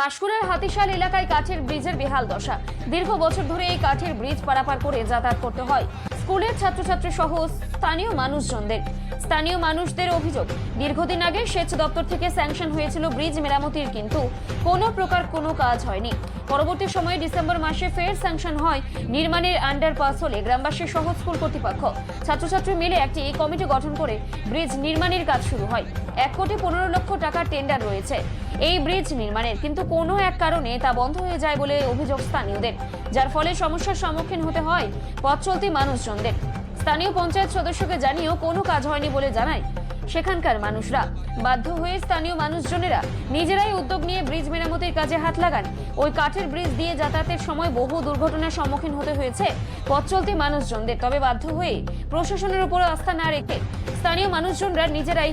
পাঁশকুড়ার হাতিশাল এলাকায় কাঠের ব্রিজের বেহাল দশা। দীর্ঘ বছর ধরে এই কাঠের ব্রিজ পারাপার করে যাতায়াত করতে হয়। স্কুলের ছাত্রছাত্রী সহ স্থানীয় মানুষজনদের। স্থানীয় মানুষদের অভিযোগ, দীর্ঘদিন আগে সেচ দপ্তর থেকে স্যাংশন হয়েছিল ব্রিজ মেরামতির, কিন্তু কোনো প্রকার কোনো কাজ হয়নি। পরবর্তী সময়ে ডিসেম্বর মাসে ফের স্যাংশন হয় নির্মাণের আন্ডারপাস হলে গ্রামবাসী সহ স্কুল কর্তৃপক্ষ। ছাত্রছাত্রী মিলে একটি কমিটি গঠন করে ব্রিজ নির্মাণের কাজ শুরু হয়। এক কোটি পনেরো লক্ষ টাকার টেন্ডার রয়েছে এই ব্রিজ নির্মাণের, কিন্তু কোনো এক কারণে তা বন্ধ হয়ে যায় বলে অভিযোগ স্থানীয়দের। যার ফলে সমস্যার সম্মুখীন হতে হয় পথ চলতি মানুষজনদের। স্থানীয় পঞ্চায়েত সদস্যকে জানিয়েও কোনো কাজ হয়নি বলে জানায় সেখানকার মানুষরা। বাধ্য হয়ে স্থানীয় মানুষজনেরা নিজেরাই উদ্যোগ নিয়ে ব্রিজ মেরামতির কাজে হাত লাগান। ওই কাঠের ব্রিজ দিয়ে যাতায়াতের সময় বহু দুর্ঘটনার সম্মুখীন হতে হয়েছে পথ চলতি মানুষজনদের। তবে বাধ্য হয়ে প্রশাসনের উপর আস্থা না রেখে স্থানীয় মানুষজনরা নিজেরাই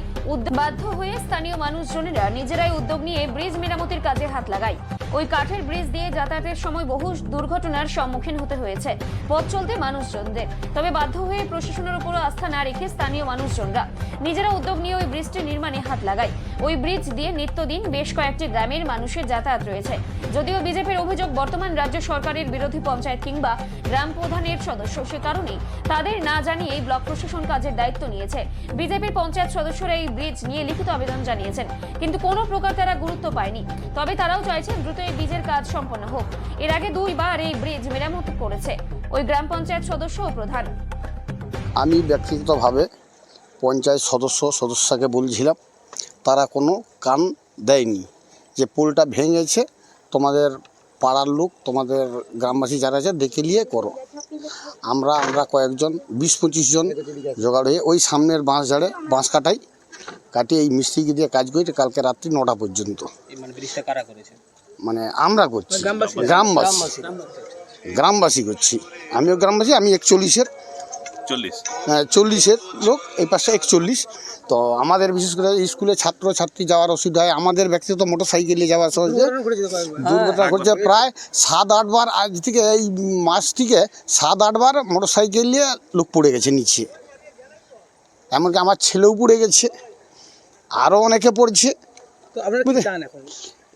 বাধ্য হয়ে স্থানীয় মানুষজনেরা নিজেরাই উদ্যোগ নিয়ে ব্রিজ মেরামতির কাজে হাত লাগায়। ওই কাঠের ব্রিজ দিয়ে যাতায়াতের সময় বহু দুর্ঘটনার সম্মুখীন হতে হয়েছে। পথ চলতে মানুষজনদের। তবে বাধ্য হয়ে প্রশাসনের উপর আস্থা না রেখে স্থানীয় মানুষজনরা নিজেরা উদ্যোগ নিয়ে ওই ব্রিজটি নির্মাণে হাত লাগায়। ওই ব্রিজ দিয়ে নিত্যদিন বেশ কয়েকটি গ্রামের মানুষের যাতায়াত রয়েছে। যদিও বিজেপির অভিযোগ বর্তমান রাজ্য সরকারের বিরোধী পঞ্চায়েত কিংবা গ্রাম প্রধানের সদস্য সে কারণেই তাদের না জানিয়ে ব্লক প্রশাসন কাজের দায়িত্ব নিয়েছে। বিজেপির পঞ্চায়েত সদস্যরা এই ব্রিজ নিয়ে লিখিত আবেদন জানিয়েছেন। কিন্তু কোনো প্রকার তারা গুরুত্ব পায়নি। তবে তারাও চাইছেন দ্রুত এই ব্রিজের কাজ সম্পন্ন হোক। এর আগে দুইবার এই ব্রিজ মেরামত করেছে ওই গ্রাম পঞ্চায়েত সদস্য ও প্রধান। আমি ব্যক্তিগতভাবে পঞ্চায়েত সদস্য সদস্যকে বলছিলাম তারা কোনো কান দেয়নি যে পোলটা ভেঙেছে তোমাদের পাড়ার লোক তোমাদের গ্রামবাসী যারা আছে দেখে নিয়ে করো। আমরা আমরা কয়েকজন বিশ পঁচিশ জন জোগাড় হয়ে ওই সামনের বাঁশ ঝাড়ে বাঁশ কাটাই কাটিয়ে এই মিস্ত্রিকে দিয়ে কাজ করি কালকে রাত্রি নটা পর্যন্ত। এই মানে আমরা করছি। গ্রামবাসী। গ্রামবাসী। করছি। আমিও গ্রামবাসী আমি একচল্লিশের। চল্লিশ। হ্যাঁ, চল্লিশের লোক এই পাশে একচল্লিশ। তো আমাদের বিশেষ করে স্কুলে ছাত্র ছাত্রী যাওয়ার অসুবিধা হয়। আমাদের ব্যক্তিগত মোটর সাইকেলে যাওয়ার সময় দুর্ঘটনা ঘটছে প্রায় সাত আটবার আজ থেকে এই মাস থেকে সাত আটবার মোটর সাইকেল নিয়ে লোক পড়ে গেছে নিচে। এমনকি আমার ছেলেও পড়ে গেছে। আরও অনেকে পড়ছে।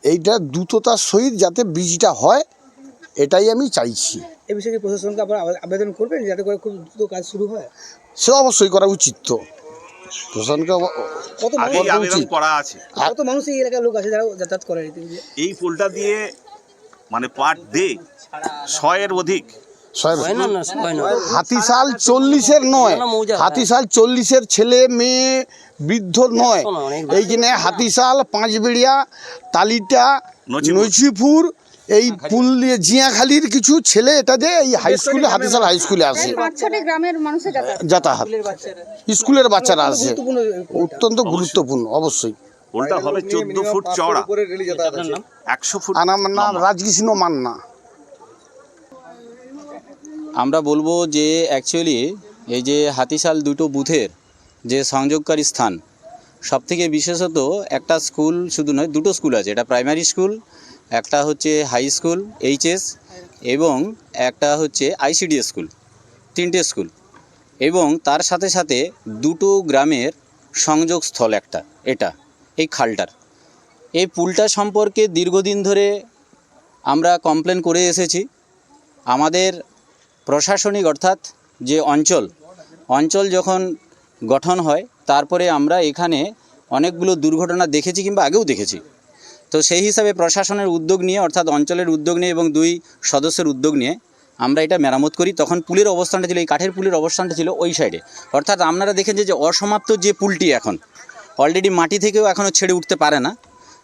এইটা দ্রুততার সহিত যাতে বীজটা হয় এটাই আমি চাইছি। এই বিষয়ে প্রশাসনকে আবার আবেদন করবেন যাতে করে খুব দ্রুত কাজ শুরু হয়? সে অবশ্যই করা উচিত তো। প্রশাসনকে কত মানুষ আবেদন করা আছে। কত মানুষ এই এলাকার লোক আছে যারা যাতায়াত করে এই ফুলটা দিয়ে? পোলটা দিয়ে মানে পাট দে ছয়ের অধিক হাতিশাল চল্লিশের নয়। হাতিশাল চল্লিশের ছেলে মেয়ে বৃদ্ধ নয়। এইখানে হাতিশাল পাঁচবেড়িয়া তালিটা। নছিপুর এই পুল দিয়ে জিয়াখালির কিছু ছেলে এটা দিয়ে এই হাই স্কুলে হাতিশাল হাই স্কুলে আসে। যাতায়াত। স্কুলের বাচ্চারা। আসে। অত্যন্ত গুরুত্বপূর্ণ অবশ্যই। পোলটা হবে? চোদ্দ ফুট চওড়া। একশো ফুট আমার নাম রাজকৃষ্ণ মান্না। আমরা বলব যে অ্যাকচুয়ালি এই যে হাতিশাল দুটো বুথের যে সংযোগকারী স্থান, সবথেকে বিশেষত একটা স্কুল শুধু নয়, দুটো স্কুল আছে। এটা প্রাইমারি স্কুল একটা হচ্ছে হাই স্কুল এইচএস এবং একটা হচ্ছে আইসিডি স্কুল তিনটে স্কুল এবং তার সাথে সাথে দুটো গ্রামের সংযোগস্থল একটা, এটা, এই খালটার। এই পুলটা সম্পর্কে দীর্ঘদিন ধরে আমরা কমপ্লেন করে এসেছি। আমাদের প্রশাসনিক অর্থাৎ যে অঞ্চল অঞ্চল যখন গঠন হয়, তারপরে আমরা এখানে অনেকগুলো দুর্ঘটনা দেখেছি কিংবা আগেও দেখেছি। তো সেই হিসাবে প্রশাসনের উদ্যোগ নিয়ে, অর্থাৎ অঞ্চলের উদ্যোগ নিয়ে এবং দুই সদস্যের উদ্যোগ নিয়ে আমরা এটা মেরামত করি। তখন পুলের অবস্থানটা ছিল, এই কাঠের পুলের অবস্থানটা ছিল ওই সাইডে। অর্থাৎ আপনারা দেখেন যে অসমাপ্ত যে পুলটি এখন অলরেডি মাটি থেকেও এখনও ছেড়ে উঠতে পারে না।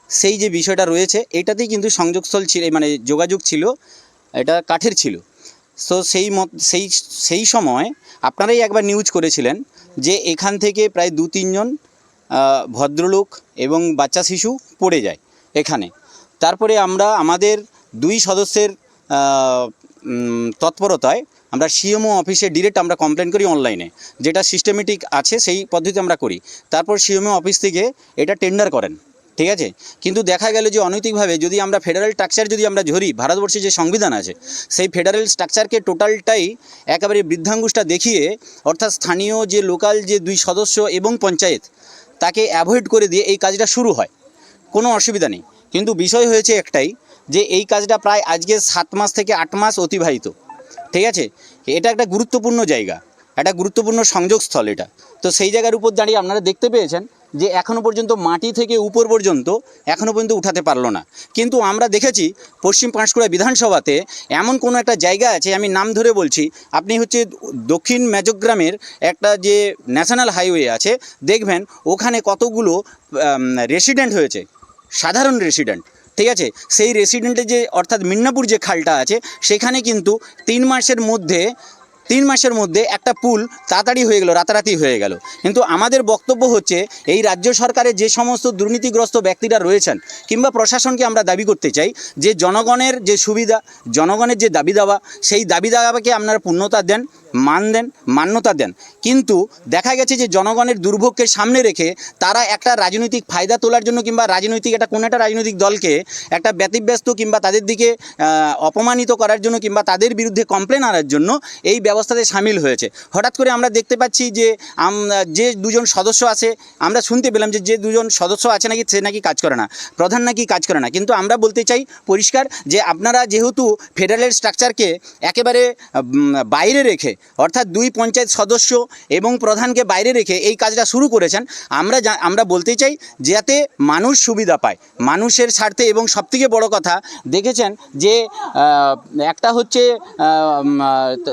সেই যে বিষয়টা রয়েছে, এটাতেই কিন্তু সংযোগস্থল ছিল মানে যোগাযোগ ছিল, এটা কাঠের ছিল। সো সেই মত, সেই সেই সময় আপনারাই একবার নিউজ করেছিলেন যে এখান থেকে প্রায় দু, তিনজন ভদ্রলোক এবং বাচ্চা শিশু পড়ে যায় এখানে। তারপরে আমরা, আমাদের দুই সদস্যের তৎপরতায় আমরা সিএমও অফিসে ডিরেক্ট আমরা কমপ্লেন করি অনলাইনে যেটা সিস্টেমেটিক আছে, সেই পদ্ধতি আমরা করি। তারপর সিএমও অফিস থেকে এটা টেন্ডার করেন। ঠিক আছে? কিন্তু দেখা গেল যে অনৈতিকভাবে যদি আমরা ফেডারেল স্ট্রাকচার যদি আমরা ধরি, ভারতবর্ষে যে সংবিধান আছে, সেই ফেডারেল স্ট্রাকচারকে টোটালটাই একেবারে বৃদ্ধাঙ্গুষ্টা দেখিয়ে, অর্থাৎ স্থানীয় যে লোকাল যে দুই সদস্য এবং পঞ্চায়েত, তাকে অ্যাভয়েড করে দিয়ে এই কাজটা শুরু হয়। কোনো অসুবিধা নেই। কিন্তু বিষয় হয়েছে একটাই, যে এই কাজটা প্রায় আজকে সাত মাস থেকে আট মাস অতিবাহিত। ঠিক আছে? এটা একটা গুরুত্বপূর্ণ জায়গা, একটা গুরুত্বপূর্ণ সংযোগস্থল এটা। তো সেই জায়গার উপর দাঁড়িয়ে আপনারা দেখতে পেয়েছেন যে এখনও পর্যন্ত মাটি থেকে উপর পর্যন্ত এখনও পর্যন্ত উঠাতে পারল না। কিন্তু আমরা দেখেছি পশ্চিম পাঁশকুড়া বিধানসভাতে এমন কোনো একটা জায়গা আছে, আমি নাম ধরে বলছি, আপনি হচ্ছে দক্ষিণ মেজগ্রামের একটা যে ন্যাশনাল হাইওয়ে আছে, দেখবেন ওখানে কতগুলো রেসিডেন্ট হয়েছে, সাধারণ রেসিডেন্ট ঠিক আছে? সেই রেসিডেন্টে যে, অর্থাৎ মিন্নাপুর যে খালটা আছে, সেখানে কিন্তু তিন মাসের মধ্যে তিন মাসের মধ্যে একটা পুল তাড়াতাড়ি হয়ে গেল, রাতারাতি হয়ে গেল। কিন্তু আমাদের বক্তব্য হচ্ছে, এই রাজ্য সরকারের যে সমস্ত দুর্নীতিগ্রস্ত ব্যক্তিরা রয়েছেন কিংবা প্রশাসনকে আমরা দাবি করতে চাই, যে জনগণের যে সুবিধা, জনগণের যে দাবি দাওয়া, সেই দাবি দাওয়াকে আপনারা পূর্ণতা দেন। মান দেন, মান্যতা দেন। কিন্তু দেখা গেছে যে জনগণের দুর্ভোগকে সামনে রেখে তারা একটা রাজনৈতিক ফায়দা তোলার জন্য কিংবা রাজনৈতিক একটা কোনো একটা রাজনৈতিক দলকে একটা ব্যতিব্যস্ত কিংবা তাদের দিকে অপমানিত করার জন্য কিংবা তাদের বিরুদ্ধে কমপ্লেন আনার জন্য এই ব্যবস্থাতে সামিল হয়েছে। হঠাৎ করে আমরা দেখতে পাচ্ছি যে যে দুজন সদস্য আছে, আমরা শুনতে পেলাম যে যে দুজন সদস্য আছে নাকি সে নাকি কাজ করে না। প্রধান নাকি কাজ করে না। কিন্তু আমরা বলতে চাই পরিষ্কার যে আপনারা যেহেতু ফেডারেল স্ট্রাকচারকে একেবারে বাইরে রেখে অর্থাৎ দুই পঞ্চায়েত সদস্য এবং প্রধানকে বাইরে রেখে এই কাজটা শুরু করেছেন, আমরা আমরা বলতে চাই যাতে মানুষ সুবিধা পায়। মানুষের স্বার্থে এবং সবথেকে বড় কথা দেখেছেন যে একটা হচ্ছে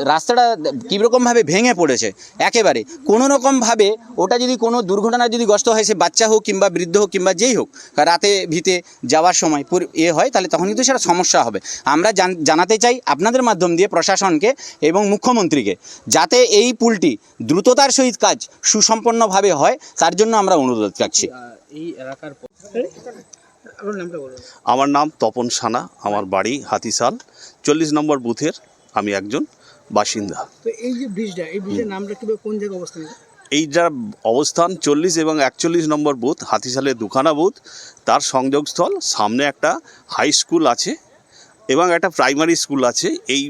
রাস্তাটা কীরকমভাবে ভেঙে পড়েছে একেবারে। কোনো রকমভাবে ওটা যদি কোনো দুর্ঘটনা যদি গ্রস্ত হয়, সে বাচ্চা হোক কিংবা বৃদ্ধ হোক কিংবা যেই হোক, রাতে ভিতে যাওয়ার সময় এ হয়, তাহলে তখন কিন্তু সেটা সমস্যা হবে। আমরা জান- জানাতে চাই আপনাদের মাধ্যম দিয়ে প্রশাসনকে এবং মুখ্যমন্ত্রীকে যাতে এই পুলটি দ্রুততার সহিত কাজ সুসম্পন্নভাবে হয় তার জন্য আমরা অনুরোধ রাখছি। আমার নাম তপন সানা আমার বাড়ি হাতিশাল চল্লিশ নম্বর বুথের আমি একজন বাসিন্দা। তো এই যে ব্রিজটা এই ব্রিজের নামটা কীভাবে কোন জায়গায় অবস্থান? এই যার অবস্থান চল্লিশ এবং একচল্লিশ নম্বর বুথ হাতিশালের দুখানা বুথ। তার সংযোগস্থল সামনে একটা হাই স্কুল আছে এবং একটা প্রাইমারি স্কুল আছে। এই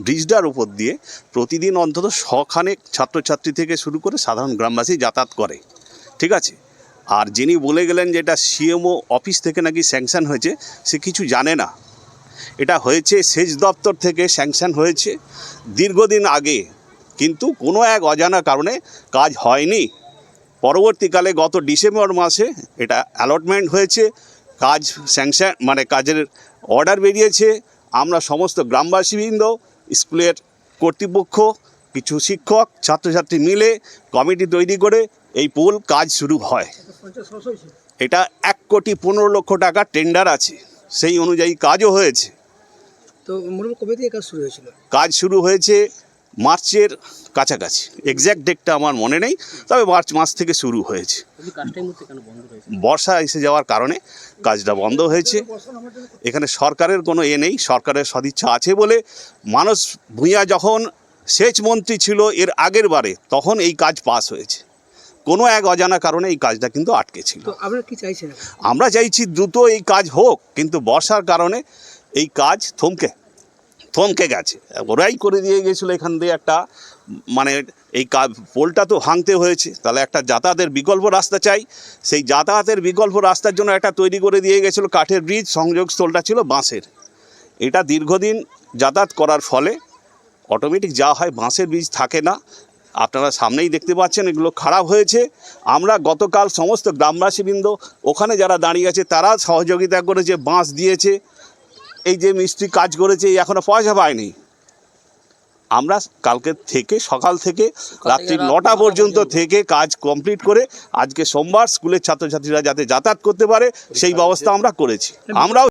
ব্রিজটার উপর দিয়ে প্রতিদিন অন্তত শখানেক ছাত্রছাত্রী থেকে শুরু করে সাধারণ গ্রামবাসী যাতায়াত করে। ঠিক আছে? আর যিনি বলে গেলেন যে এটা সিএমও অফিস থেকে নাকি স্যাংশন হয়েছে, সে কিছু জানে না। এটা হয়েছে সেচ দপ্তর থেকে স্যাংশন হয়েছে দীর্ঘদিন আগে। কিন্তু কোনো এক অজানা কারণে কাজ হয়নি। পরবর্তীকালে গত ডিসেম্বর মাসে এটা অ্যালটমেন্ট হয়েছে, কাজ স্যাংশন মানে কাজের অর্ডার বেরিয়েছে। আমরা সমস্ত গ্রামবাসীবৃন্দ স্কুলের কর্তৃপক্ষ কিছু শিক্ষক ছাত্রছাত্রী মিলে কমিটি তৈরি করে এই পুল কাজ শুরু হয়। এটা এক কোটি পনেরো লক্ষ টাকা টেন্ডার আছে সেই অনুযায়ী কাজও হয়েছে। তো কবে থেকে কাজ শুরু হয়েছিল? কাজ শুরু হয়েছে মার্চের কাছাকাছি। এক্স্যাক্ট ডেটটা আমার মনে নেই তবে মার্চ মাস থেকে শুরু হয়েছে। বর্ষা এসে যাওয়ার কারণে কাজটা বন্ধ হয়েছে। এখানে সরকারের কোনো এ নেই সরকারের সদিচ্ছা আছে বলে মানুষ ভূঁইয়া যখন সেচ মন্ত্রী ছিল এর আগের বারে তখন এই কাজ পাস হয়েছে। কোনো এক অজানা কারণে এই কাজটা কিন্তু আটকে ছিল। কি চাইছেন আমরা চাইছি দ্রুত এই কাজ হোক কিন্তু বর্ষার কারণে এই কাজ থমকে। থমকে গেছে। ওরাই করে দিয়ে গেছিল এখান দিয়ে একটা মানে এই পোলটা তো ভাঙতে হয়েছে, তাহলে একটা যাতায়াতের বিকল্প রাস্তা চাই। সেই যাতায়াতের বিকল্প রাস্তার জন্য একটা তৈরি করে দিয়ে গেছিল কাঠের ব্রিজ সংযোগস্থলটা ছিল বাঁশের। এটা দীর্ঘদিন যাতায়াত করার ফলে অটোমেটিক যা হয় বাঁশের বীজ থাকে না। আপনারা সামনেই দেখতে পাচ্ছেন এগুলো খারাপ হয়েছে। আমরা গতকাল সমস্ত গ্রামবাসীবৃন্দ, ওখানে যারা দাঁড়িয়ে আছে, তারা সহযোগিতা করেছে, বাঁশ দিয়েছে। এই যে মিস্ত্রি কাজ করেছে এখনও পয়সা পায়নি। আমরা কালকে থেকে সকাল থেকে রাত্রি নটা পর্যন্ত থেকে কাজ কমপ্লিট করে আজকে সোমবার স্কুলের ছাত্রছাত্রীরা যাতে যাতায়াত করতে পারে সেই ব্যবস্থা আমরা করেছি। আমরাও